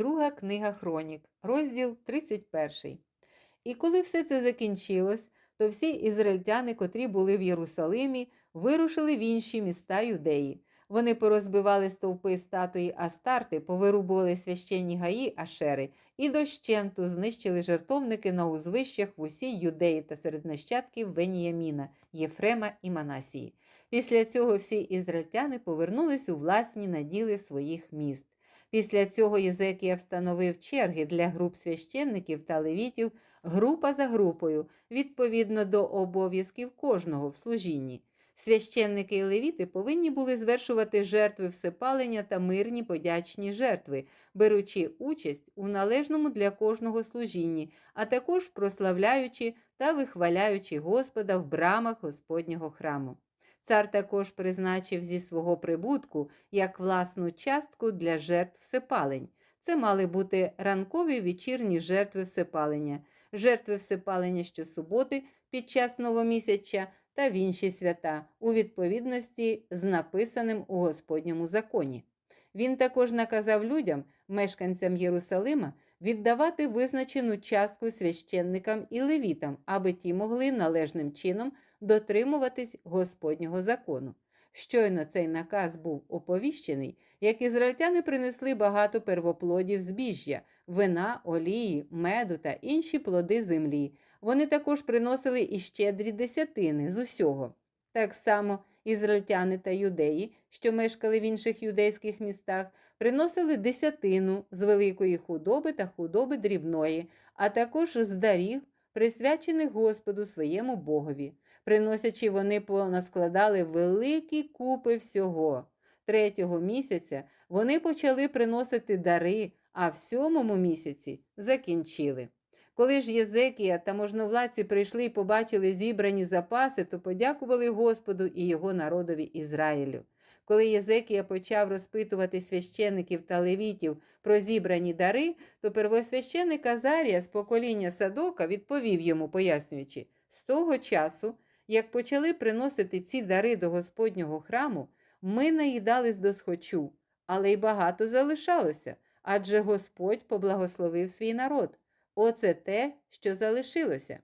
Друга книга Хронік, розділ 31. І коли все це закінчилось, то всі ізраїльтяни, котрі були в Єрусалимі, вирушили в інші міста юдеї. Вони порозбивали стовпи статуї Астарти, повирубували священні гаї Ашери і дощенту знищили жертовники на узвищах в усій юдеї та серед нащадків Веніяміна, Єфрема і Манасії. Після цього всі ізраїльтяни повернулись у власні наділи своїх міст. Після цього Єзекія встановив черги для груп священників та левітів група за групою, відповідно до обов'язків кожного в служінні. Священники і левіти повинні були звершувати жертви всепалення та мирні подячні жертви, беручи участь у належному для кожного служінні, а також прославляючи та вихваляючи Господа в брамах Господнього храму. Цар також призначив зі свого прибутку як власну частку для жертв всепалень. Це мали бути ранкові вечірні жертви всепалення, жертви всепалення щосуботи під час новомісяча та в інші свята у відповідності з написаним у Господньому законі. Він також наказав людям, мешканцям Єрусалима, віддавати визначену частку священникам і левітам, аби ті могли належним чином дотримуватись Господнього закону. Щойно цей наказ був оповіщений, як ізраїльтяни принесли багато первоплодів збіжжя, вина, олії, меду та інші плоди землі. Вони також приносили і щедрі десятини з усього. Так само ізраїльтяни та юдеї, що мешкали в інших юдейських містах, приносили десятину з великої худоби та худоби дрібної, а також з дарів, присвячених Господу своєму Богові. Приносячи, вони понаскладали великі купи всього. Третього місяця вони почали приносити дари, а в сьомому місяці закінчили. Коли ж Єзекія та можновладці прийшли і побачили зібрані запаси, то подякували Господу і його народові Ізраїлю. Коли Єзекія почав розпитувати священиків та левітів про зібрані дари, то первосвященик Азарія з покоління Садока відповів йому, пояснюючи, з того часу, як почали приносити ці дари до Господнього храму, ми наїдались до схочу, але й багато залишалося, адже Господь поблагословив свій народ. Оце те, що залишилося.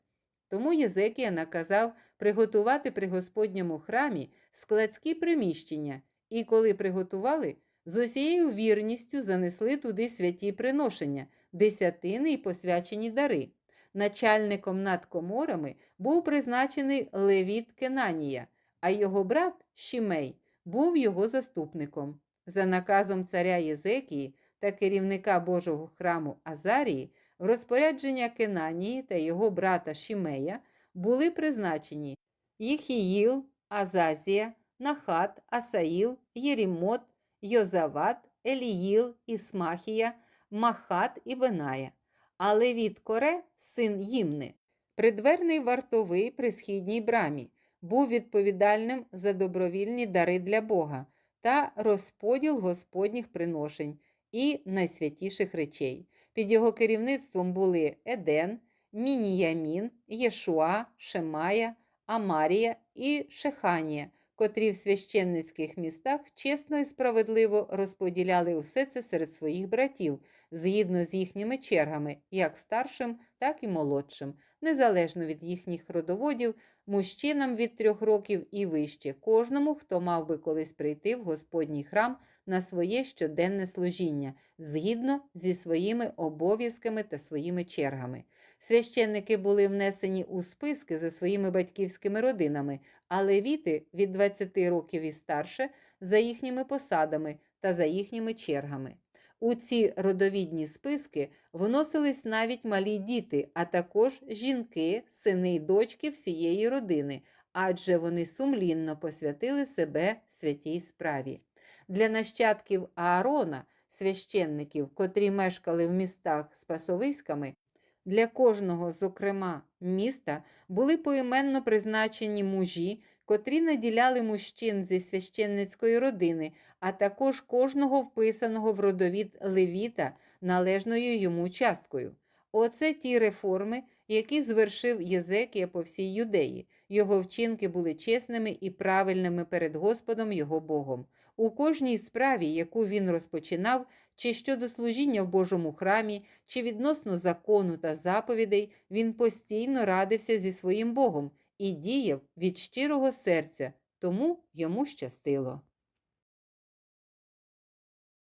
Тому Єзекія наказав приготувати при Господньому храмі складські приміщення, і коли приготували, з усією вірністю занесли туди святі приношення, десятини й посвячені дари. Начальником над коморами був призначений Левіт Кенанія, а його брат Шімей був його заступником. За наказом царя Єзекії та керівника Божого храму Азарії, в розпорядження Кенанії та його брата Шімея були призначені Їхіїл, Азазія, Нахат, Асаїл, Єрімот, Йозават, Еліїл, Ісмахія, Махат і Беная. А Левіт Коре, син Їмни, придверний вартовий при східній брамі, був відповідальним за добровільні дари для Бога та розподіл Господніх приношень і найсвятіших речей. Під його керівництвом були Еден, Мініямін, Єшуа, Шемая, Амарія і Шеханія, котрі в священницьких містах чесно і справедливо розподіляли усе це серед своїх братів, згідно з їхніми чергами, як старшим, так і молодшим, незалежно від їхніх родоводів, мужчинам від трьох років і вище, кожному, хто мав би колись прийти в Господній храм на своє щоденне служіння, згідно зі своїми обов'язками та своїми чергами. Священники були внесені у списки за своїми батьківськими родинами, а левіти від 20 років і старше за їхніми посадами та за їхніми чергами. У ці родовідні списки вносились навіть малі діти, а також жінки, сини й дочки всієї родини, адже вони сумлінно посвятили себе святій справі. Для нащадків Аарона, священників, котрі мешкали в містах з пасовиськами, для кожного, зокрема, міста були поіменно призначені мужі, котрі наділяли мужчин зі священницької родини, а також кожного вписаного в родовід левіта належною йому часткою. Оце ті реформи, які звершив Єзекія по всій юдеї. Його вчинки були чесними і правильними перед Господом його Богом. У кожній справі, яку він розпочинав, чи щодо служіння в Божому храмі, чи відносно закону та заповідей, він постійно радився зі своїм Богом і діяв від щирого серця, тому йому щастило.